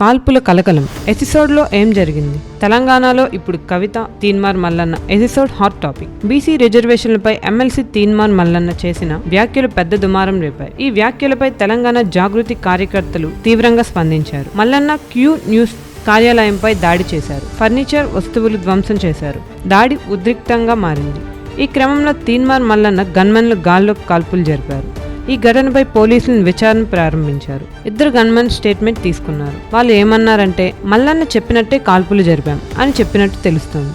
కాల్పుల కలకలం. ఎపిసోడ్లో ఏం జరిగింది? తెలంగాణలో ఇప్పుడు Kavitha Teenmar Mallanna episode hot topic. BC రిజర్వేషన్లపై MLC Teenmar Mallanna చేసిన వ్యాఖ్యలు పెద్ద దుమారం రేపాయి. ఈ వ్యాఖ్యలపై తెలంగాణ జాగృతి కార్యకర్తలు తీవ్రంగా స్పందించారు. మల్లన్న క్యూ న్యూస్ కార్యాలయంపై దాడి చేశారు. ఫర్నిచర్ వస్తువులు ధ్వంసం చేశారు. దాడి ఉద్రిక్తంగా మారింది. ఈ క్రమంలో తీన్మార్ మల్లన్న గన్మెన్లు గాల్లో కాల్పులు జరిపారు. ఈ ఘటనపై పోలీసులు విచారణ ప్రారంభించారు. ఇద్దరు గన్మెన్ స్టేట్మెంట్ తీసుకున్నారు. వాళ్ళు ఏమన్నారంటే మల్లన్న చెప్పినట్టే కాల్పులు జరిపాం అని చెప్పినట్టు తెలుస్తోంది.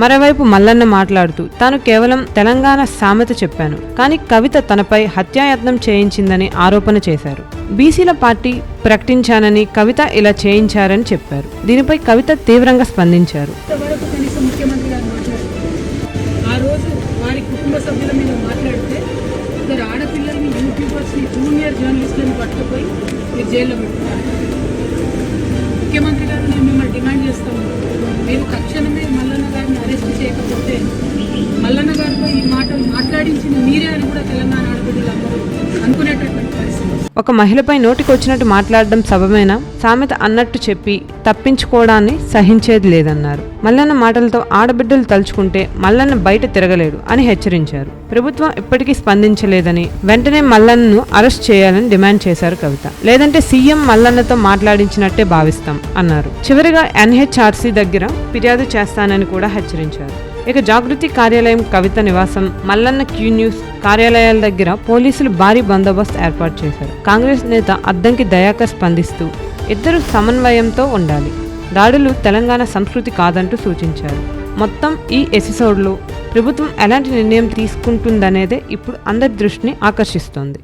మరోవైపు మల్లన్న మాట్లాడుతూ తాను కేవలం తెలంగాణ సామెత చెప్పాను కానీ కవిత తనపై హత్యాయత్నం చేయించిందని ఆరోపణ చేశారు. బీసీల పార్టీ ప్రకటించానని కవిత ఇలా చేయించారని చెప్పారు. దీనిపై కవిత తీవ్రంగా స్పందించారు. ముఖ్యమంత్రి గారు ఆ రోజు వారి కుటుంబ సభ్యుల మీద మాట్లాడితే యూట్యూబర్స్ని జూనియర్ జర్నలిస్టులను పట్టుకుపోయి మీరు జైల్లో పెట్టుకున్నారు. ముఖ్యమంత్రి గారు నేను మిమ్మల్ని డిమాండ్ చేస్తాము. మీరు తక్షణమే మల్లన్న గారిని అరెస్ట్ చేయకపోతే మల్లన్న గారితో ఈ మాటలు మాట్లాడించింది మీరే అని కూడా తెలంగాణ ఆడపిల్లలందరూ ఒక మహిళపై నోటికొచ్చినట్టు మాట్లాడడం సబమేనా సామెత అన్నట్టు చెప్పి తప్పించుకోవడాన్ని సహించేది లేదన్నారు. మల్లన్న మాటలతో ఆడబిడ్డలు తలుచుకుంటే మల్లన్న బయట తిరగలేడు అని హెచ్చరించారు. ప్రభుత్వం ఇప్పటికీ స్పందించలేదని వెంటనే మల్లన్నను అరెస్ట్ చేయాలని డిమాండ్ చేశారు కవిత. లేదంటే సీఎం మల్లన్నతో మాట్లాడించినట్టే భావిస్తాం అన్నారు. చివరిగా ఎన్హెచ్ఆర్సీ దగ్గర ఫిర్యాదు చేస్తానని కూడా హెచ్చరించారు. ఇక జాగృతి కార్యాలయం కవిత నివాసం మల్లన్న క్యూ న్యూస్ కార్యాలయాల దగ్గర పోలీసులు భారీ బందోబస్తు ఏర్పాటు చేశారు. కాంగ్రెస్ నేత అద్దంకి దయాకర్ స్పందిస్తూ ఇద్దరు సమన్వయంతో ఉండాలి. దాడులు తెలంగాణ సంస్కృతి కాదంటూ సూచించారు. మొత్తం ఈ ఎపిసోడ్లో ప్రభుత్వం ఎలాంటి నిర్ణయం తీసుకుంటుందనేదే ఇప్పుడు అందరి దృష్టిని ఆకర్షిస్తోంది.